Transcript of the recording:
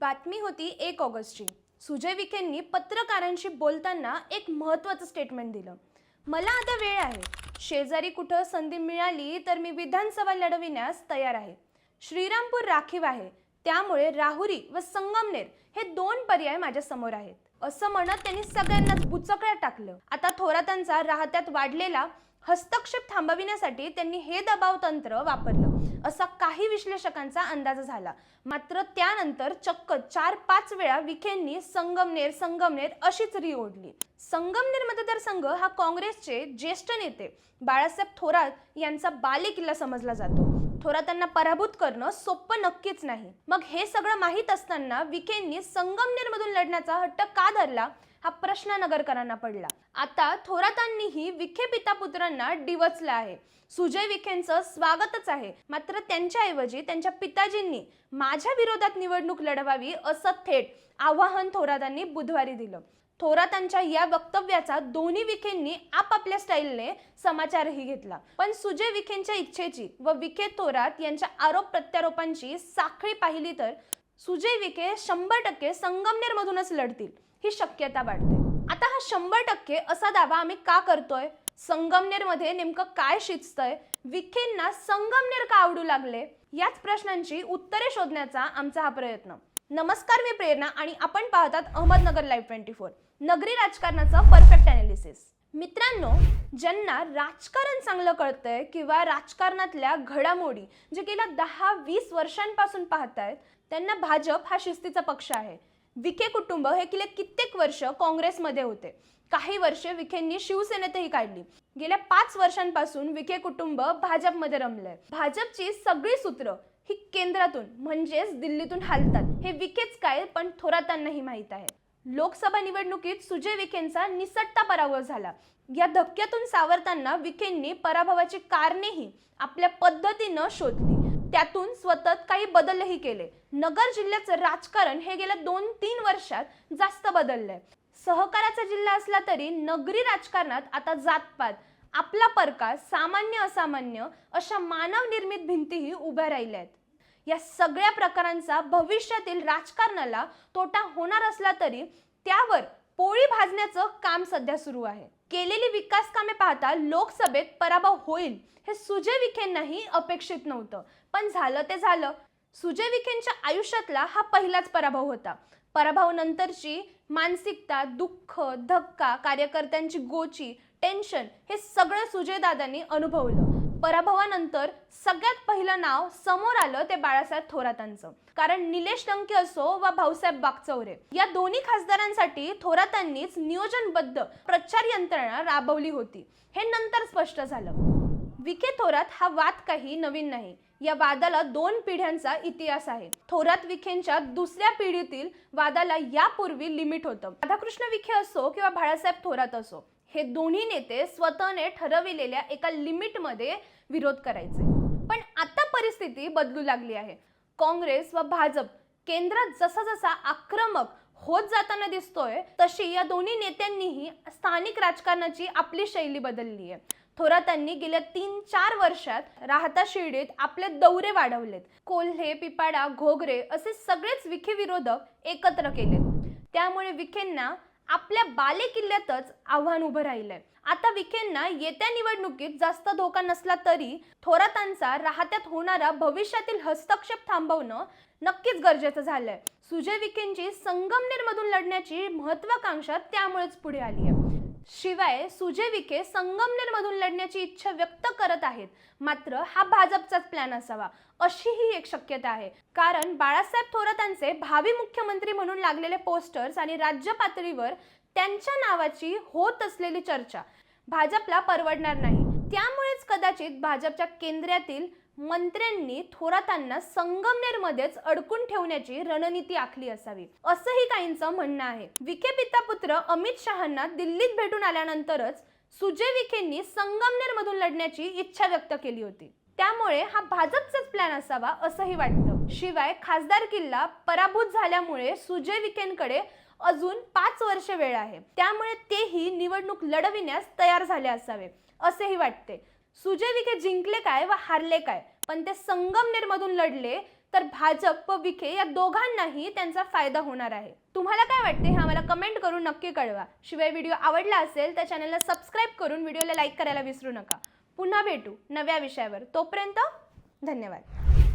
बातमी होती एक ऑगस्टची. सुजय विखेंनी पत्रकारांशी बोलताना एक महत्त्वाचं स्टेटमेंट दिलं. मला आता वेळ आहे. शेजारी कुठं संधी मिळाली तर मी विधानसभा लढविण्यास तयार आहे. श्रीरामपूर राखीव आहे. त्यामुळे राहुरी व संगमनेर हे दोन पर्याय माझ्यासमोर आहेत. असं म्हणत त्यांनी सगळ्यांनाच बुचकळ्यात टाकलं. आता थोरातांचा राहत्यात वाढलेला हस्तक्षेप थांबविण्यासाठी त्यांनी हे दबाव तंत्र वापरलं. असा काही विश्लेषकांचा अंदाज झाला. मात्र त्यानंतर चक्क चार पाच वेळा विखेंनी संगमनेर संगमनेर अशीच री ओढली. संगमनेर मतदारसंघ हा काँग्रेसचे ज्येष्ठ नेते. बाळासाहेब थोरात यांचा बालेकिल्ला समजला जातो. थोरातांना पराभूत करणं सोपं नक्कीच नाही. मग हे सगळं माहीत असताना विखेंनी संगमनेरमधून लढण्याचा हट्ट का धरला? हा प्रश्न नगरकरांना पडला. आता थोरातांनीही विखे पिता पुत्रांना डिवचलं आहे. सुजय विखेंचं स्वागतच आहे. मात्र त्यांच्याऐवजी त्यांच्या पिताजींनी माझ्या विरोधात निवडणूक लढवावी असं थेट आवाहन थोरातांनी बुधवारी दिलं. थोरातांच्या या वक्तव्याचा दोन्ही विखेंनी आपापल्या स्टाईलने समाचारही घेतला. पण सुजय विखेंच्या इच्छेची व विखे थोरात यांच्या आरोप प्रत्यारोपांची साखळी पाहिली तर सुजय विखे शंभर टक्के संगमनेर मधूनच लढतील. ही शक्यता वाढते. आता हा शंभर टक्के असा दावा आम्ही का करतोय? संगमनेरमध्ये नेमकं काय शिजतंय? विखेंना संगमनेर का आवडू लागले? याच प्रश्नांची उत्तरे शोधण्याचा आमचा हा प्रयत्न. नमस्कार मी प्रेरणा आणि आपण पाहतात अहमदनगर लाईव्ह ट्वेंटी फोर नगरी राजकारणाचं परफेक्ट अनालिसिस मित्रांनो ज्यांना राजकारण चांगलं कळतंय किंवा राजकारणातल्या घडामोडी जे गेल्या दहा वीस वर्षांपासून पाहतायत त्यांना भाजप हा शिस्तीचा पक्ष आहे. विखे कुटुंब हे गेले कित्येक वर्ष काँग्रेसमध्ये होते. काही वर्षे विखेंनी शिवसेनेतही काढली. गेल्या पाच वर्षांपासून विखे कुटुंब भाजपमध्ये रमलंय. भाजपची सगळी सूत्र ही केंद्रातून म्हणजेच दिल्लीतून हालतात. हे विखेच काय पण थोरातांनाही माहीत आहे. लोकसभा निवडणुकीत सुजय विखेंचा निसट्टा पराभव झाला. या धक्क्यातून सावरताना विखेंनी पराभवाची कारणेही आपल्या पद्धतीनं शोधली. त्यातून स्वतः काही बदलही केले. नगर जिल्ह्याचं राजकारण हे गेल्या दोन तीन वर्षात जास्त बदललंय. सहकाराचा जिल्हा असला तरी नगरी राजकारणात आता जातपात आपला परका सामान्य असामान्य अशा मानव निर्मित भिंतीही उभ्या राहिल्या आहेत या सगळ्या प्रकारांचा भविष्यातील राजकारणाला तोटा होणार असला तरी त्यावर पोळी भाजण्याचं काम सध्या सुरू आहे. केलेली विकास कामे पाहता लोकसभेत पराभव होईल हे सुजय विखेंनाही अपेक्षित नव्हतं. पण झालं ते झालं. सुजय विखेंच्या आयुष्यातला हा पहिलाच पराभव होता. पराभवानंतरची मानसिकता दुःख धक्का कार्यकर्त्यांची गोची टेन्शन हे सगळं सुजयदादांनी अनुभवलं. पराभवानंतर सगळ्यात पहिलं नाव समोर आलं ते बाळासाहेब थोरातांचं. कारण निलेश लंके असो वा भाऊसाहेब बागचौरे या दोन्ही खासदारांसाठी थोरातांनीच नियोजनबद्ध प्रचार यंत्रणा राबवली होती. हे नंतर स्पष्ट झालं. विखे थोरात हा वाद काही नवीन नाही. या वादाला दोन पिढ्यांचा इतिहास आहे. थोरात विखेंच्या दुसऱ्या पिढीतील वादाला यापूर्वी लिमिट होतं. राधाकृष्ण विखे असो किंवा बाळासाहेब थोरात असो हे दोन्ही नेते स्वतःने ठरविलेल्या एका लिमिटमध्ये विरोध करायचे. पण आता परिस्थिती बदलू लागली आहे. काँग्रेस व भाजप केंद्रात जसा जसा आक्रमक होत जाताना दिसतोय तशी या दोन्ही नेत्यांनीही स्थानिक राजकारणाची आपली शैली बदलली आहे. थोरातांनी गेल्या तीन चार वर्षात राहता शिर्डीत आपले दौरे वाढवलेत. कोल्हे पिपाडा घोगरे असे सगळेच विखे विरोधक एकत्र केलेत. त्यामुळे विखेंना आपल्या बालेकिल्ल्यातच आव्हान उभं राहिलंय. आता विखेंना येत्या निवडणुकीत जास्त धोका नसला तरी थोरातांचा राहत्यात होणारा भविष्यातील हस्तक्षेप थांबवणं नक्कीच गरजेचं झालंय. सुजय विखेंची संगमनेरमधून लढण्याची महत्वाकांक्षा त्यामुळेच पुढे आली आहे शिवाय सुजय विखे संगमनेरमधून लढण्याची इच्छा व्यक्त करत आहेत. मात्र हा भाजपचाच प्लॅन असावा अशी ही एक शक्यता आहे. कारण बाळासाहेब थोरातांचे भावी मुख्यमंत्री म्हणून लागलेले पोस्टर्स आणि राज्य पातळीवर त्यांच्या नावाची होत असलेली चर्चा भाजपला परवडणार नाही. त्यामुळेच कदाचित भाजपच्या केंद्रातील मंत्र्यांनी थोरातांना संगमनेरमध्येच अडकून ठेवण्याची रणनीती आखली असावी असंही काहींचं म्हणणं आहे. विखे पिता पुत्र अमित शहांना दिल्लीत भेटून आल्यानंतरच सुजय विखेंनी संगमनेर मधून लढण्याची इच्छा व्यक्त केली होती. त्यामुळे हा भाजपचाच प्लॅन असावा असंही वाटतं. शिवाय खासदार किल्ला पराभूत झाल्यामुळे सुजय विखेंकडे अजून पाच वर्ष वेळ आहे. त्यामुळे तेही निवडणूक लढविण्यास तयार झाले असावे असेही वाटते. सुजय विखे जिंकले काय व हारले काय? पण ते संगमनेरमधून लढले तर भाजप व विखे या दोघांनाही त्यांचा फायदा होणार आहे. तुम्हाला काय वाटते हे आम्हाला कमेंट करून नक्की कळवा. शिवाय व्हिडिओ आवडला असेल तर चॅनलला सबस्क्राईब करून व्हिडिओला लाईक करायला विसरू नका. पुन्हा भेटू नव्या विषयावर. तोपर्यंत धन्यवाद.